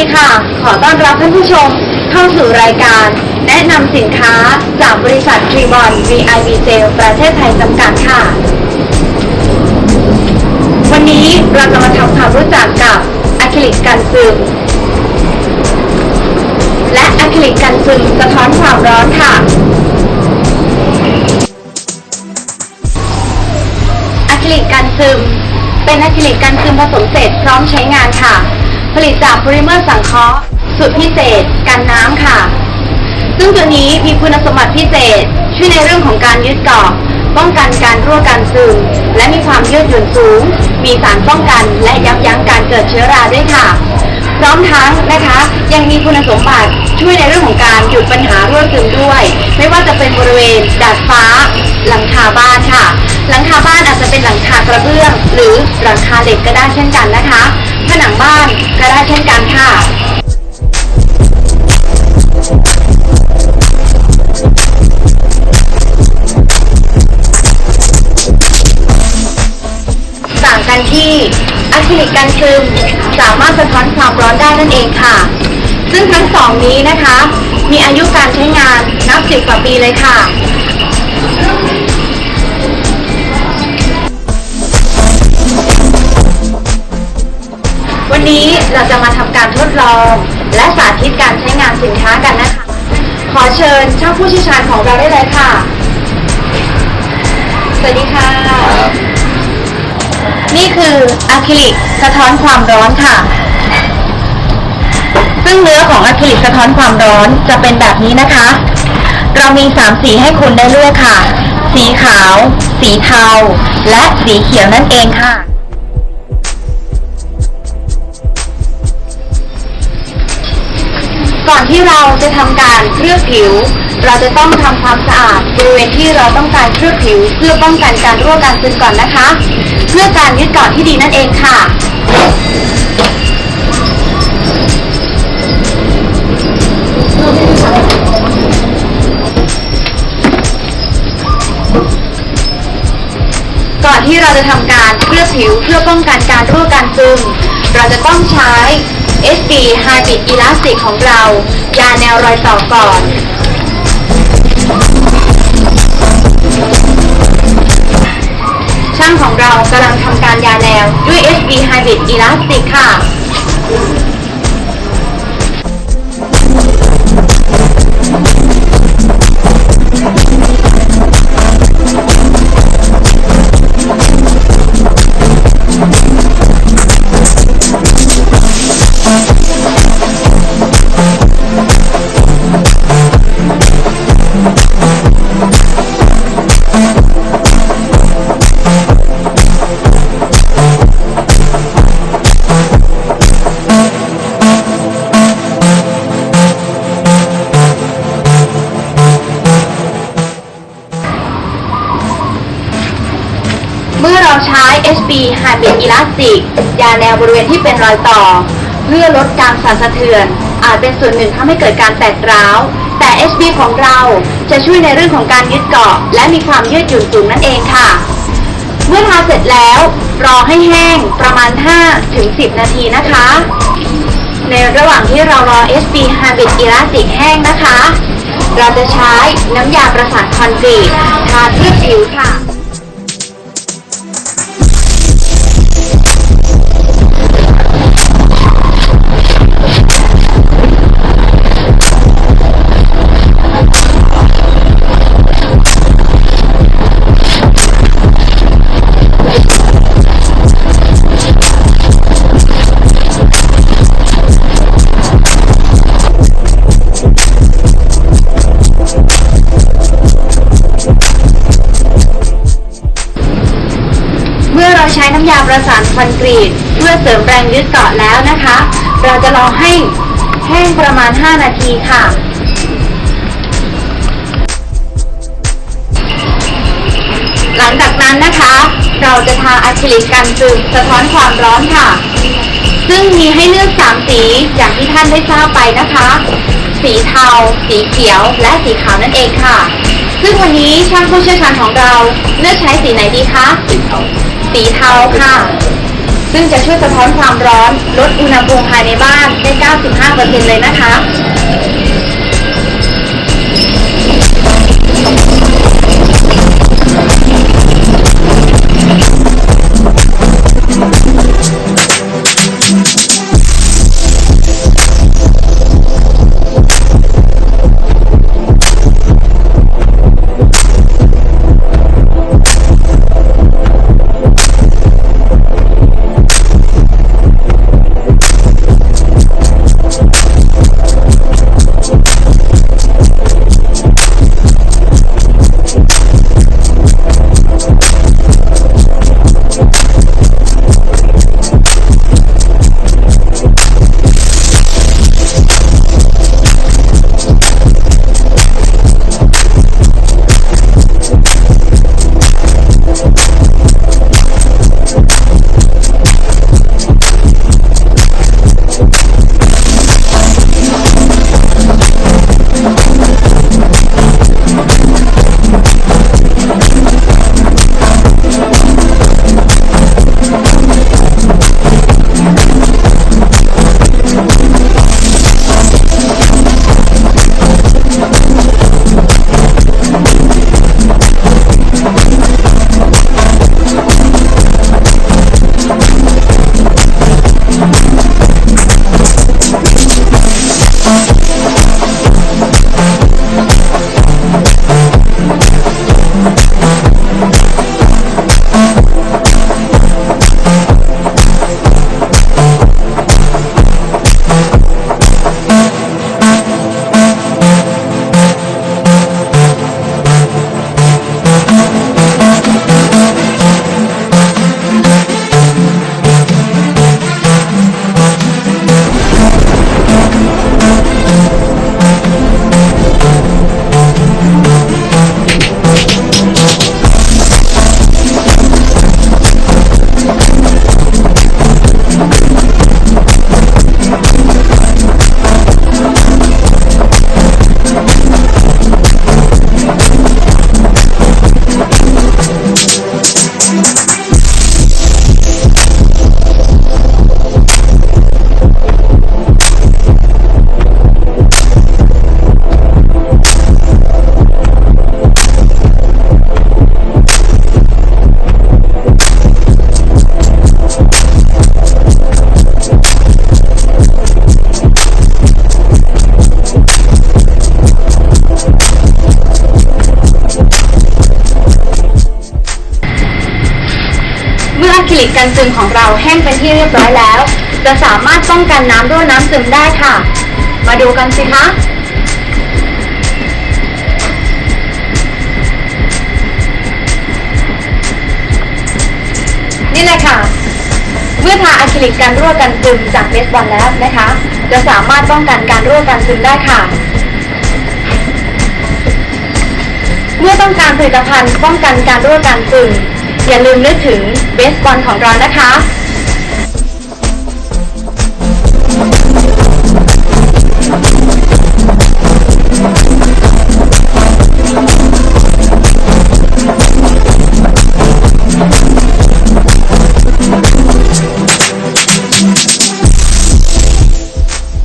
ดีค่ะ ขอต้อนรับท่านผู้ชมเข้าสู่รายการ แนะนำสินค้าจากบริษัททรีบอล VIB Sale ประเทศไทยจำกัดค่ะ วันนี้เราจะมาทำความรู้จักกับอะคริลิกกันซึม และอะคริลิกกันซึมสะท้อนความร้อนค่ะอะคริลิกกันซึม เป็นอะคริลิกกันซึมผสมเสร็จพร้อมใช้งานค่ะ ผลิตจากโพลิเมอร์สังเคราะห์สูตรพิเศษกันน้ำค่ะ ซึ่งตัวนี้มีคุณสมบัติพิเศษ ช่วยในเรื่องของการยึดเกาะป้องกันการรั่วการซึมและมีความยืดหยุ่นสูง มีสารป้องกันและยับยั้งการเกิดเชื้อราด้วยค่ะ พร้อมทั้งนะคะยังมีคุณสมบัติช่วยในเรื่องของการหยุดปัญหารั่วซึมด้วย ไม่ว่าจะเป็นบริเวณดาดฟ้า หลังคาบ้านค่ะ หลังคาบ้านอาจจะเป็นหลังคากระเบื้อง หรือหลังคาเหล็กก็ได้เช่นกันนะคะ ผนังบ้านก็ได้เช่นกันค่ะ ต่างกันที่อะคริลิกกันซึมสามารถสะท้อนความร้อนได้นั่นเองค่ะ ซึ่งทั้งสองนี้นะคะ มีอายุการใช้งานนับสิบกว่าปีเลยค่ะ วันนี้เราจะมาทำการทดลอง และสาธิตการใช้งานสินค้ากันนะคะ ขอเชิญช่างผู้เชี่ยวชาญของเราได้เลยค่ะ สวัสดีค่ะ นี่คืออะคริลิกสะท้อนความร้อนค่ะ ซึ่งเนื้อของอะคริลิกสะท้อนความร้อนจะเป็นแบบนี้นะคะ เรามี 3 สีให้คุณได้เลือกค่ะ สีขาว สีเทา และสีเขียวนั่นเองค่ะ ก่อนที่เราจะทำการเคลือบผิว เราจะต้องทำความสะอาดบริเวณที่เราต้องการเคลือบผิว เพื่อป้องกันการรั่วการซึมก่อนนะคะ เพื่อการยึดเกาะที่ดีนั่นเองค่ะก่อนที่เราจะทำการเคลือบผิวเพื่อป้องกันการรั่วการซึม เราจะต้องใช้ SB Hybrid Elastic ของเรา ยาแนวรอยต่อก่อน ช่างของเรากำลังทำการยาแนวด้วย SB Hybrid Elastic ค่ะ HB Hybrid Elastic ยาแนวบริเวณที่เป็นรอยต่อ เพื่อลดการสั่นสะเทือน อาจเป็นส่วนหนึ่งทำให้เกิดการแตกร้าว แต่ HB ของเราจะช่วยในเรื่องของการยึดเกาะ และมีความยืดหยุ่นสูงนั่นเองค่ะ เมื่อทาเสร็จแล้ว รอให้แห้งประมาณ 5-10 นาทีนะคะ ในระหว่างที่เรารอ SB Hybrid Elastic แห้งนะคะ เราจะใช้น้ำยาประสานคอนกรีตทาเคลือผิวค่ะ ประสานคอนกรีต เพื่อเสริมแรงยึดเกาะแล้วนะคะ เราจะรอให้แห้งประมาณ 5 นาทีค่ะหลังจากนั้นนะคะ เราจะทาอะคริลิกกันซึมสะท้อนความร้อนค่ะ ซึ่งมีให้เลือก3สีอย่างที่ท่านได้ทราบไปนะคะ สีเทา สีเขียว และสีขาวนั่นเองค่ะ ซึ่งวันนี้ช่างผู้เชี่ยวชาญของเราเลือกใช้สีไหนดีคะสีเทา สีเทาค่ะ ซึ่งจะช่วยสะท้อนความร้อน ลดอุณหภูมิภายในบ้านได้ 95%เลยนะคะ กันซึมของเราแห้งเป็นที่เรียบร้อยแล้ว จะสามารถป้องกันน้ำรั่วน้ำซึมได้ค่ะ มาดูกันสิคะนี่เลยค่ะ เมื่อทาอะคริลิกกันรั่วกันซึมจากเบสบอลแล้วนะคะ จะสามารถป้องกันการรั่วกันซึมได้ค่ะ เมื่อต้องการผลิตภัณฑ์ป้องกันการรั่วการซึม อย่าลืมนึกถึงเบสบอลของเรานะคะ